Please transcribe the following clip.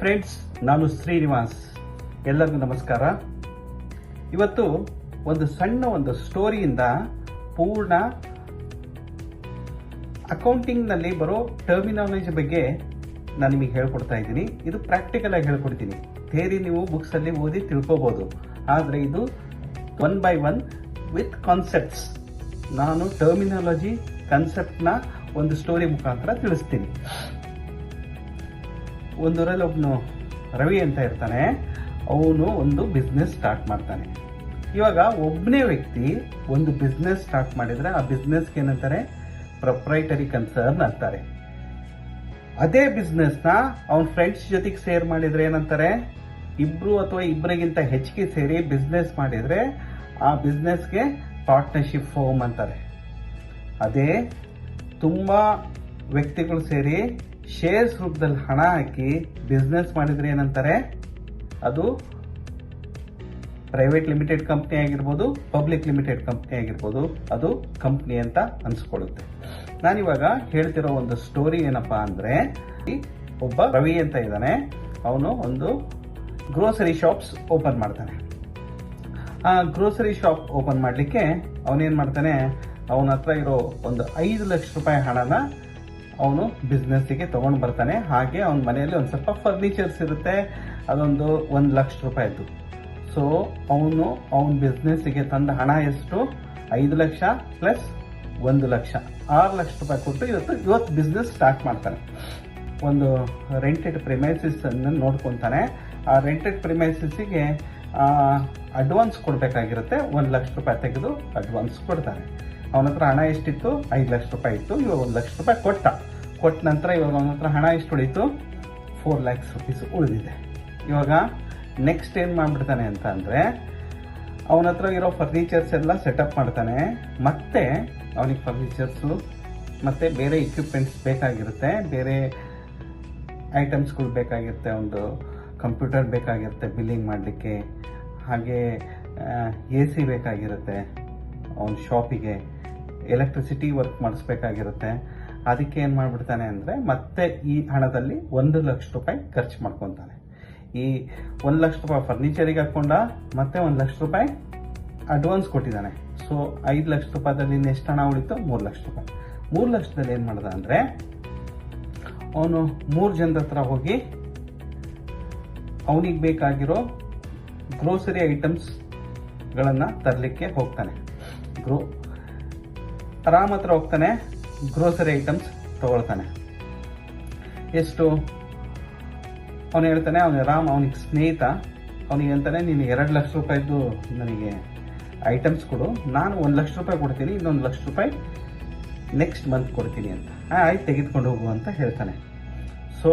Friends, ನಾನು ಶ್ರೀನಿವಾಸ್. ಎಲ್ಲರಿಗೂ ನಮಸ್ಕಾರ. ಇವತ್ತು ಒಂದು ಸಣ್ಣ ಒಂದು ಸ್ಟೋರಿಯಿಂದ ಪೂರ್ಣ ಅಕೌಂಟಿಂಗ್ನಲ್ಲಿ ಬರೋ ಟರ್ಮಿನಾಲಜಿ ಬಗ್ಗೆ ನಾನು ನಿಮಗೆ ಹೇಳ್ಕೊಡ್ತಾ ಇದ್ದೀನಿ. ಇದು ಪ್ರಾಕ್ಟಿಕಲ್ ಆಗಿ ಹೇಳ್ಕೊಡ್ತೀನಿ. ಥೇರಿ ನೀವು ಬುಕ್ಸಲ್ಲಿ ಓದಿ ತಿಳ್ಕೊಬೋದು. ಆದರೆ ಇದು one by one with concepts. ನಾನು ಟರ್ಮಿನಾಲಜಿ, ಕಾನ್ಸೆಪ್ಟ್ನ ಒಂದು ಸ್ಟೋರಿ ಮುಖಾಂತರ ತಿಳಿಸ್ತೀನಿ. ಒಂದೂರಲ್ಲಿ ಒಬ್ಬನು ರವಿ ಅಂತ ಇರ್ತಾನೆ, ಅವನು ಒಂದು ಬಿಸ್ನೆಸ್ ಸ್ಟಾರ್ಟ್ ಮಾಡ್ತಾನೆ. ಇವಾಗ ಒಬ್ಬನೇ ವ್ಯಕ್ತಿ ಒಂದು ಬಿಸ್ನೆಸ್ ಸ್ಟಾರ್ಟ್ ಮಾಡಿದರೆ ಆ ಬಿಸ್ನೆಸ್ಗೆ ಏನಂತಾರೆ? ಪ್ರೊಪ್ರೈಟರಿ ಕನ್ಸರ್ನ್ ಅಂತಾರೆ. ಅದೇ ಬಿಸ್ನೆಸ್ನ ಅವನ ಫ್ರೆಂಡ್ಸ್ ಜೊತೆಗೆ ಸೇರ್ ಮಾಡಿದರೆ ಏನಂತಾರೆ? ಇಬ್ಬರು ಅಥವಾ ಇಬ್ಬರಿಗಿಂತ ಹೆಚ್ಚಿಗೆ ಸೇರಿ ಬಿಸ್ನೆಸ್ ಮಾಡಿದರೆ ಆ ಬಿಸ್ನೆಸ್ಗೆ ಪಾರ್ಟ್ನರ್ಶಿಪ್ ಫೋಮ್ ಅಂತಾರೆ. ಅದೇ ತುಂಬ ವ್ಯಕ್ತಿಗಳು ಸೇರಿ ಶೇರ್ಸ್ ರೂಪದಲ್ಲಿ ಹಣ ಹಾಕಿ ಬಿಸ್ನೆಸ್ ಮಾಡಿದ್ರೆ ಏನಂತಾರೆ? ಅದು ಪ್ರೈವೇಟ್ ಲಿಮಿಟೆಡ್ ಕಂಪ್ನಿ ಆಗಿರ್ಬೋದು ಪಬ್ಲಿಕ್ ಲಿಮಿಟೆಡ್ ಕಂಪ್ನಿ ಆಗಿರ್ಬೋದು, ಅದು ಕಂಪ್ನಿ ಅಂತ ಅನ್ಸ್ಕೊಳ್ಳುತ್ತೆ. ನಾನಿವಾಗ ಹೇಳ್ತಿರೋ ಒಂದು ಸ್ಟೋರಿ ಏನಪ್ಪಾ ಅಂದ್ರೆ ಒಬ್ಬ ರವಿ ಅಂತ ಇದ್ದಾನೆ. ಅವನು ಒಂದು ಗ್ರೋಸರಿ ಶಾಪ್ಸ್ ಓಪನ್ ಮಾಡ್ತಾನೆ. ಆ ಗ್ರೋಸರಿ ಶಾಪ್ ಓಪನ್ ಮಾಡಲಿಕ್ಕೆ ಅವನೇನು ಮಾಡ್ತಾನೆ? ಅವನ ಹತ್ರ ಇರೋ ಒಂದು ಐದು ಲಕ್ಷ ರೂಪಾಯಿ ಹಣನ ಅವನು ಬಿಸ್ನೆಸ್ಸಿಗೆ ತೊಗೊಂಡು ಬರ್ತಾನೆ. ಹಾಗೆ ಅವನ ಮನೆಯಲ್ಲಿ ಒಂದು ಸ್ವಲ್ಪ ಫರ್ನಿಚರ್ಸ್ ಇರುತ್ತೆ. ಅದೊಂದು ಒಂದು ಲಕ್ಷ ರೂಪಾಯಿ ರೂಪಾಯಿದು ಸೊ ಅವನು ಅವನ ಬಿಸ್ನೆಸ್ಸಿಗೆ ತಂದ ಹಣ ಎಷ್ಟು? ಐದು ಲಕ್ಷ ಪ್ಲಸ್ ಒಂದು ಲಕ್ಷ. ಆರು ಲಕ್ಷ ರೂಪಾಯಿ ಕೊಟ್ಟು ಇವತ್ತು ಇವತ್ತು ಬಿಸ್ನೆಸ್ ಸ್ಟಾರ್ಟ್ ಮಾಡ್ತಾನೆ. ಒಂದು ರೆಂಟೆಡ್ ಪ್ರಿಮೈಸಿಸ್ ಅನ್ನು ನೋಡ್ಕೊತಾನೆ. ಆ ರೆಂಟೆಡ್ ಪ್ರಿಮೈಸಿಸ್ಗೆ ಅಡ್ವಾನ್ಸ್ ಕೊಡಬೇಕಾಗಿರುತ್ತೆ. ಒಂದು ಲಕ್ಷ ರೂಪಾಯಿ ತೆಗೆದು ಅಡ್ವಾನ್ಸ್ ಕೊಡ್ತಾನೆ. ಅವನ ಹತ್ರ ಹಣ ಎಷ್ಟಿತ್ತು? ಐದು ಲಕ್ಷ ರೂಪಾಯಿ ಇತ್ತು. ಇವಾಗ ಒಂದು ಲಕ್ಷ ರೂಪಾಯಿ ಕೊಟ್ಟ. ಕೊಟ್ಟ ನಂತರ ಇವಾಗ ಅವನ ಹತ್ರ ಹಣ ಎಷ್ಟು ಉಳಿತು ಫೋರ್ ಲ್ಯಾಕ್ಸ್ ರುಪೀಸ್ ಉಳಿದಿದೆ. ಇವಾಗ ನೆಕ್ಸ್ಟ್ ಏನು ಮಾಡಿಬಿಡ್ತಾನೆ ಅಂತ ಅಂದರೆ, ಅವನ ಹತ್ರ ಇರೋ ಫರ್ನಿಚರ್ಸ್ ಎಲ್ಲ ಸೆಟಪ್ ಮಾಡ್ತಾನೆ. ಮತ್ತೆ ಅವನಿಗೆ ಫರ್ನಿಚರ್ಸು ಮತ್ತು ಬೇರೆ ಇಕ್ವಿಪ್ಮೆಂಟ್ಸ್ ಬೇಕಾಗಿರುತ್ತೆ. ಬೇರೆ ಐಟಮ್ಸ್ಗಳು ಬೇಕಾಗಿರುತ್ತೆ. ಒಂದು ಕಂಪ್ಯೂಟರ್ ಬೇಕಾಗಿರುತ್ತೆ ಬಿಲ್ಲಿಂಗ್ ಮಾಡಲಿಕ್ಕೆ. ಹಾಗೆ ಎ ಸಿ ಬೇಕಾಗಿರುತ್ತೆ. ಅವನ ಶಾಪಿಗೆ ಎಲೆಕ್ಟ್ರಿಸಿಟಿ ವರ್ಕ್ ಮಾಡಿಸ್ಬೇಕಾಗಿರುತ್ತೆ. ಅದಕ್ಕೆ ಏನು ಮಾಡ್ಬಿಡ್ತಾನೆ ಅಂದರೆ ಮತ್ತೆ ಈ ಹಣದಲ್ಲಿ ಒಂದು ಲಕ್ಷ ರೂಪಾಯಿ ಖರ್ಚು ಮಾಡ್ಕೊತಾನೆ. ಈ ಒಂದು ಲಕ್ಷ ರೂಪಾಯಿ ಫರ್ನಿಚರಿಗೆ ಹಾಕೊಂಡ ಮತ್ತೆ ಒಂದು ಲಕ್ಷ ರೂಪಾಯಿ ಅಡ್ವಾನ್ಸ್ ಕೊಟ್ಟಿದ್ದಾನೆ. ಸೊ ಐದು ಲಕ್ಷ ರೂಪಾಯಿದಲ್ಲಿ ಎಷ್ಟು ಹಣ ಉಳಿತು ಮೂರು ಲಕ್ಷ ರೂಪಾಯಿ. ಮೂರು ಲಕ್ಷದಲ್ಲಿ ಏನು ಮಾಡ್ದ ಅಂದರೆ ಅವನು ಮೂರು ಜನದ ಹತ್ರ ಹೋಗಿ ಅವನಿಗೆ ಬೇಕಾಗಿರೋ ಗ್ರೋಸರಿ ಐಟಮ್ಸ್ಗಳನ್ನು ತರಲಿಕ್ಕೆ ಹೋಗ್ತಾನೆ. ಗ್ರೋ ರಾಮ್ ಹತ್ರ ಹೋಗ್ತಾನೆ. ಗ್ರೋಸರಿ ಐಟಮ್ಸ್ ತಗೊಳ್ತಾನೆ. ಎಷ್ಟು? ಅವನು ಹೇಳ್ತಾನೆ, ಅವನ ರಾಮ್, ಅವನಿಗೆ ಸ್ನೇಹಿತ. ಅವನಿಗೆ ಹೇಳ್ತಾನೆ ನೀನು ಎರಡು ಲಕ್ಷ ರೂಪಾಯಿದ್ದು ನನಗೆ ಐಟಮ್ಸ್ ಕೊಡು. ನಾನು ಒಂದು ಲಕ್ಷ ರೂಪಾಯಿ ಕೊಡ್ತೀನಿ, ಇನ್ನೊಂದು ಲಕ್ಷ ರೂಪಾಯಿ ನೆಕ್ಸ್ಟ್ ಮಂತ್ ಕೊಡ್ತೀನಿ ಅಂತ. ಆಯ್ತು, ತೆಗೆದುಕೊಂಡು ಹೋಗು ಅಂತ ಹೇಳ್ತಾನೆ. ಸೊ